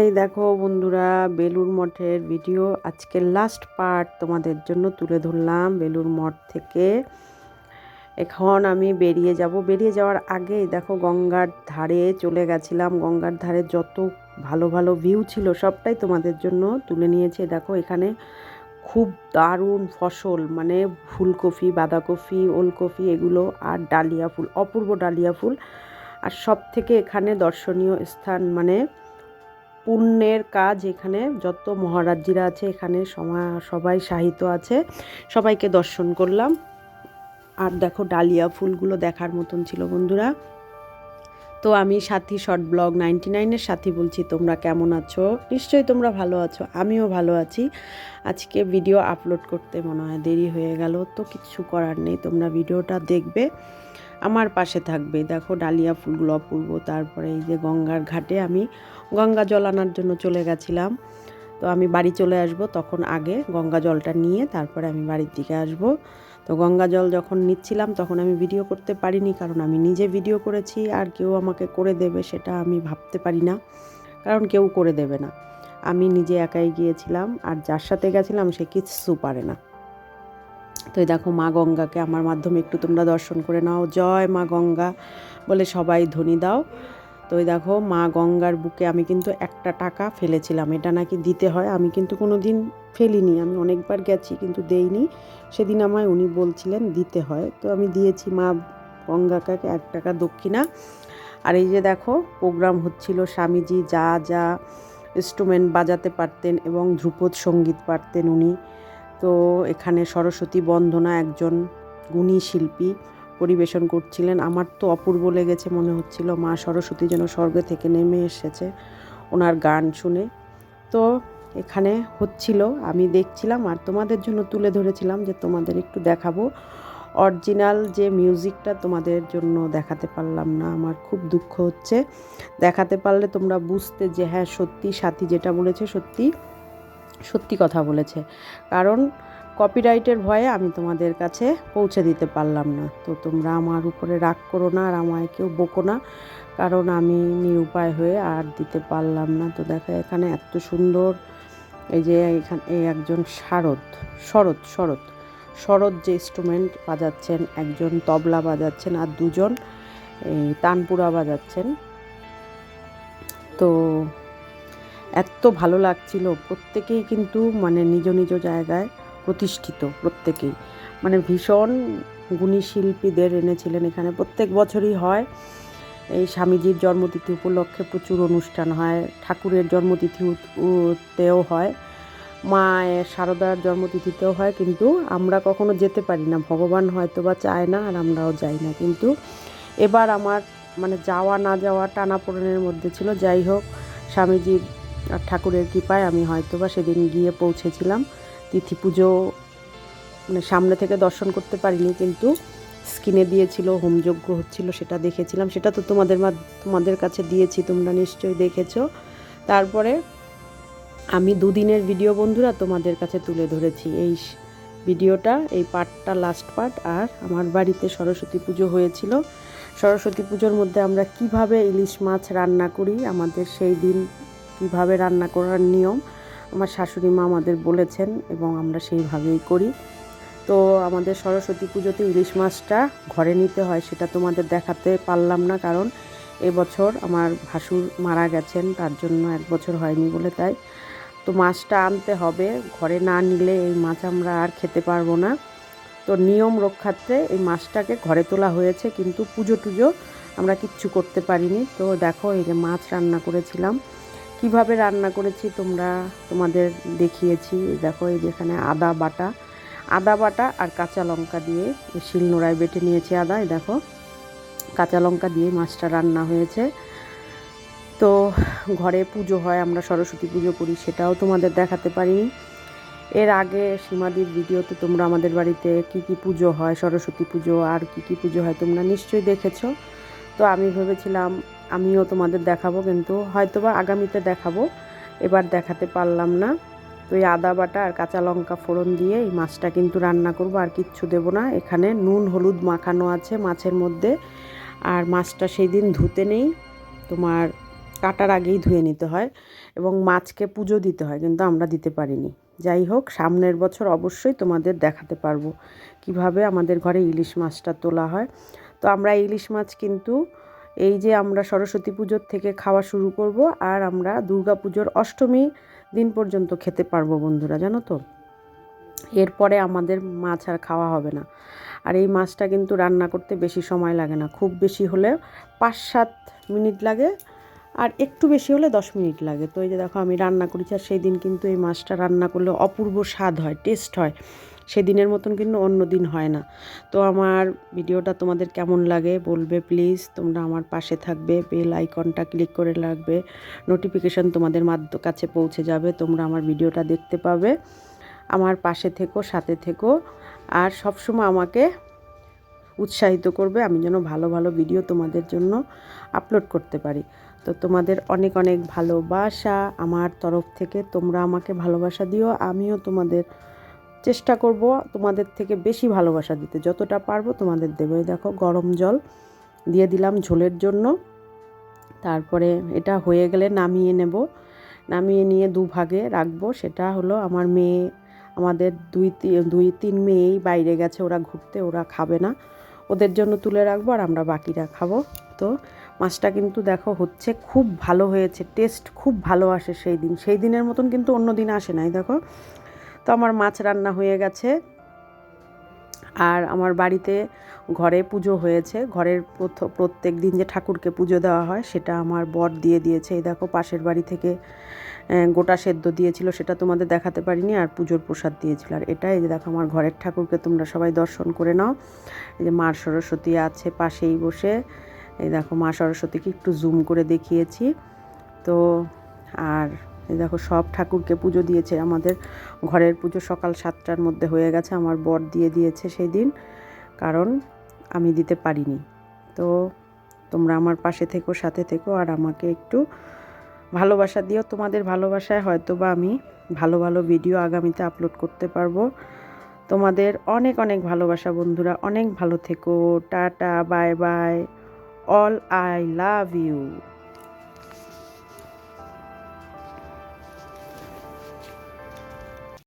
এই দেখো বন্ধুরা বেলুর মঠের ভিডিও আজকের লাস্ট পার্ট তোমাদের জন্য তুলে ধরলাম বেলুর মঠ থেকে। এখন আমি বেরিয়ে যাব। বেরিয়ে যাওয়ার আগেই দেখো গঙ্গার ধারে চলে গেছিলাম। গঙ্গার ধারে যত ভালো ভালো ভিউ ছিল সবটাই তোমাদের জন্য তুলে নিয়েছে। দেখো এখানে খুব দারুণ ফসল মানে ফুলকপি, বাঁধাকপি, ওলকপি, এগুলো আর ডালিয়া ফুল, অপূর্ব ডালিয়া ফুল। আর সব থেকে এখানে দর্শনীয় স্থান মানে পুণ্যের কাজ এখানে, যত মহারাজ্যিরা আছে এখানে সবাই সাহিত্য আছে। সবাইকে দর্শন করলাম। আর দেখো ডালিয়া ফুলগুলো দেখার মতন ছিল বন্ধুরা। তো আমি সাথী শর্ট ব্লগ নাইনটি নাইনের সাথী বলছি, তোমরা কেমন আছো? নিশ্চয়ই তোমরা ভালো আছো, আমিও ভালো আছি। আজকে ভিডিও আপলোড করতে মনে হয় দেরি হয়ে গেল, তো কিছু করার নেই, তোমরা ভিডিওটা দেখবে। আমার পাশে থাকবে। দেখো ডালিয়া ফুলগুলো অপূর্ব। তারপরে এই যে গঙ্গার ঘাটে আমি গঙ্গা জল আনার জন্য চলে গেছিলাম। তো আমি বাড়ি চলে আসব তখন আগে গঙ্গা জলটা নিয়ে তারপরে আমি বাড়ির দিকে আসব। তো গঙ্গা জল যখন নিচ্ছিলাম তখন আমি ভিডিও করতে পারিনি কারণ আমি নিজে ভিডিও করেছি। আর কেউ আমাকে করে দেবে সেটা আমি ভাবতে পারি না। কারণ কেউ করে দেবে না। আমি নিজে একাই গিয়েছিলাম। আর যার সাথে গেছিলাম সে কিচ্ছু পারে না। তো দেখো মা গঙ্গাকে আমার মাধ্যমে একটু তোমরা দর্শন করে নাও। জয় মা গঙ্গা বলে সবাই ধ্বনি দাও। তো ওই দেখো মা গঙ্গার বুকে আমি কিন্তু একটা টাকা ফেলেছিলাম। এটা নাকি দিতে হয়? আমি কিন্তু কোনো দিন ফেলিনি। আমি অনেকবার গেছি কিন্তু দেইনি। সেদিন আমায় উনি বলছিলেন দিতে হয়। তো আমি দিয়েছি মা গঙ্গাকে এক টাকা দক্ষিণা। আর এই যে দেখো প্রোগ্রাম হচ্ছিল স্বামীজি যা যা ইনস্ট্রুমেন্ট বাজাতে পারতেন এবং ধ্রুপদ সংগীত পারতেন উনি। তো এখানে সরস্বতী বন্দনা একজন গুণী শিল্পী পরিবেশন করছিলেন। আমার তো অপূর্ব লেগেছে, মনে হচ্ছিল মা সরস্বতী যেন স্বর্গ থেকে নেমে এসেছে ওনার গান শুনে। তো এখানে হচ্ছিল, আমি দেখছিলাম আর তোমাদের জন্য তুলে ধরেছিলাম যে তোমাদের একটু দেখাবো। অরিজিনাল যে মিউজিকটা তোমাদের জন্য দেখাতে পারলাম না, আমার খুব দুঃখ হচ্ছে। দেখাতে পারলে তোমরা বুঝতে যে হ্যাঁ সত্যি সাথী যেটা বলেছে সত্যি। সত্যি কথা বলেছে। কারণ কপিরাইটের ভয়ে আমি তোমাদের কাছে পৌঁছে দিতে পারলাম না। তো তোমরা আমার উপরে রাগ করো না আর আমায় কেউ বকো না। কারণ আমি নিরুপায় হয়ে আর দিতে পারলাম না। তো দেখো এখানে এত সুন্দর এই যে এখানে এই একজন শারদ, শরৎ শরৎ। শরৎ যে ইনস্ট্রুমেন্ট বাজাচ্ছেন, একজন তবলা বাজাচ্ছেন আর দুজন এই তানপুরা বাজাচ্ছেন। তো এত ভালো লাগছিল। প্রত্যেকেই কিন্তু মানে নিজ নিজ জায়গায় প্রতিষ্ঠিত, প্রত্যেকেই। মানে ভীষণ গুণী শিল্পীদের এনেছিলেন এখানে। প্রত্যেক বছরই হয়। এই স্বামীজির জন্মতিথি উপলক্ষে প্রচুর অনুষ্ঠান হয়। ঠাকুরের জন্মতিথিতেও হয়। মায়ের সারদার জন্মতিথিতেও হয়। কিন্তু আমরা কখনো যেতে পারি না। ভগবান হয়তো বা চায় না আর আমরাও যাই না। কিন্তু এবার আমার মানে যাওয়া না যাওয়া টানাপোড়েনের মধ্যে ছিল। যাই হোক, স্বামীজির আর ঠাকুরের কৃপায় আমি হয়তো বা সেদিন গিয়ে পৌঁছেছিলাম। তিথি পুজো মানে সামনে থেকে দর্শন করতে পারিনি, কিন্তু স্ক্রিনে দিয়েছিল, হোমযজ্ঞ হচ্ছিল, সেটা দেখেছিলাম। সেটা তো তোমাদের তোমাদের কাছে দিয়েছি, তোমরা নিশ্চয়ই দেখেছ। তারপরে আমি দুদিনের ভিডিও বন্ধুরা তোমাদের কাছে তুলে ধরেছি। এই ভিডিওটা, এই পার্টটা লাস্ট পার্ট আর আমার বাড়িতে সরস্বতী পুজো হয়েছিল। সরস্বতী পুজোর মধ্যে আমরা কীভাবে ইলিশ মাছ রান্না করি, আমাদের সেই দিন কীভাবে রান্না করার নিয়ম, আমার শাশুড়ি মা আমাদের বলেছেন এবং আমরা সেইভাবেই করি। তো আমাদের সরস্বতী পুজোতে ইলিশ মাছটা ঘরে নিতে হয়, সেটা তোমাদের দেখাতে পারলাম না কারণ এবছর আমার ভাসুর মারা গেছেন, তার জন্য এক বছর হয়নি বলে তাই। তো মাছটা আনতে হবে, ঘরে না নিলে এই মাছ আমরা আর খেতে পারব না। তো নিয়ম রক্ষার্থে এই মাছটাকে ঘরে তোলা হয়েছে, কিন্তু পুজো টুজো আমরা কিচ্ছু করতে পারিনি। তো দেখো এই যে মাছ রান্না করেছিলাম কীভাবে রান্না করেছি তোমরা তোমাদের দেখিয়েছি। দেখো, এই যেখানে আদা বাটা। আদা বাটা আর কাঁচা লঙ্কা দিয়ে শিলনোড়ায় বেটে নিয়েছি আদা দেখো। কাঁচা লঙ্কা দিয়ে মাছটা রান্না হয়েছে। তো ঘরে পুজো হয়, আমরা সরস্বতী পুজো করি, সেটাও তোমাদের দেখাতে পারিনি। এর আগে সীমাদির ভিডিওতে তোমরা আমাদের বাড়িতে কি কি পুজো হয়, সরস্বতী পুজো আর কি কি পুজো হয়, তোমরা নিশ্চয়ই দেখেছ। তো আমি ভেবেছিলাম আমিও তোমাদের দেখাবো, কিন্তু হয়তো বা আগামীতে দেখাবো। এবার দেখাতে পারলাম না। তো এই আদা বাটা আর কাঁচা লঙ্কা ফোড়ন দিয়ে এই মাছটা কিন্তু রান্না করব, আর কিচ্ছু দেবো না। এখানে নুন, হলুদ মাখানো আছে মাছের মধ্যে। আর মাছটা সেই দিন ধুতে নেই, তোমার কাটার আগেই ধুয়ে নিতে হয় এবং মাছকে পুজো দিতে হয়, কিন্তু আমরা দিতে পারিনি। যাই হোক, সামনের বছর অবশ্যই তোমাদের দেখাতে পারব কীভাবে আমাদের ঘরে ইলিশ মাছটা তোলা হয়। তো আমরা ইলিশ মাছ কিন্তু এই যে আমরা সরস্বতী পুজোর থেকে খাওয়া শুরু করব আর আমরা দুর্গা পুজোর অষ্টমী দিন পর্যন্ত খেতে পারব বন্ধুরা, জানো তো? এরপরে আমাদের মাছ আর খাওয়া হবে না। আর এই মাছটা কিন্তু রান্না করতে বেশি সময় লাগে না, খুব বেশি হলে পাঁচ সাত মিনিট লাগে আর একটু বেশি হলে দশ মিনিট লাগে। তো এই যে দেখো আমি রান্না করেছি আর সেই দিন কিন্তু এই মাছটা রান্না করলে অপূর্ব স্বাদ হয়, টেস্ট হয়। সেদিনের মতন কিন্তু অন্য দিন হয় না। তো আমার ভিডিওটা তোমাদের কেমন লাগে বলবে প্লিজ তোমরা আমার পাশে থাকবে বেল আইকনটা ক্লিক করে লাগবে নোটিফিকেশান তোমাদের মাধ্য কাছে পৌঁছে যাবে, তোমরা আমার ভিডিওটা দেখতে পাবে। আমার পাশে থেকো, সাথে থেকো। আর সবসময় আমাকে উৎসাহিত করবে, আমি যেন ভালো ভালো ভিডিও তোমাদের জন্য আপলোড করতে পারি। তো তোমাদের অনেক অনেক ভালোবাসা আমার তরফ থেকে। তোমরা আমাকে ভালোবাসা দিও, আমিও তোমাদের চেষ্টা করব তোমাদের থেকে বেশি ভালোবাসা দিতে। যতটা পারব তোমাদের দেবো। দেখো, গরম জল দিয়ে দিলাম ঝোলের জন্য। তারপরে এটা হয়ে গেলে নামিয়ে নেব। নামিয়ে নিয়ে দুভাগে রাখব। সেটা হলো আমার মেয়ে, আমাদের দুই দুই তিন মেয়েই বাইরে গেছে, ওরা ঘুরতে, ওরা খাবে না। ওদের জন্য তুলে রাখব আর আমরা বাকিরা খাব। তো মাছটা কিন্তু দেখো হচ্ছে খুব ভালো হয়েছে, টেস্ট খুব ভালো আসে সেই দিন। সেই দিনের মতন কিন্তু অন্য দিন আসে নাই, দেখো। তো আমার মাছ রান্না হয়ে গেছে। আর আমার বাড়িতে ঘরে পুজো হয়েছে। ঘরের প্রত্যেক দিন যে ঠাকুরকে পুজো দেওয়া হয়, সেটা আমার বর দিয়ে দিয়েছে। এই দেখো, পাশের বাড়ি থেকে গোটা সেদ্ধ দিয়েছিল, সেটা তোমাদের দেখাতে পারিনি, আর পুজোর প্রসাদ দিয়েছিল। আর এটাই যে দেখো, আমার ঘরের ঠাকুরকে তোমরা সবাই দর্শন করে নাও। এই যে মা সরস্বতী আছে পাশেই বসে। এই দেখো, মা সরস্বতীকে একটু জুম করে দেখিয়েছি। তো, আর এই দেখো, সব ঠাকুরকে পুজো দিয়েছে। আমাদের ঘরের পুজো সকাল সাতটার মধ্যে হয়ে গেছে। আমার বর দিয়ে দিয়েছে সেই দিন কারণ আমি দিতে পারিনি। তো তোমরা আমার পাশে থেকো, সাথে থেকো, আর আমাকে একটু ভালোবাসা দিও। তোমাদের ভালোবাসায় হয়তো বা আমি ভালো ভালো ভিডিও আগামীতে আপলোড করতে পারব। তোমাদের অনেক অনেক ভালোবাসা বন্ধুরা, অনেক ভালো থেকো। Tata, bye bye. All I love you.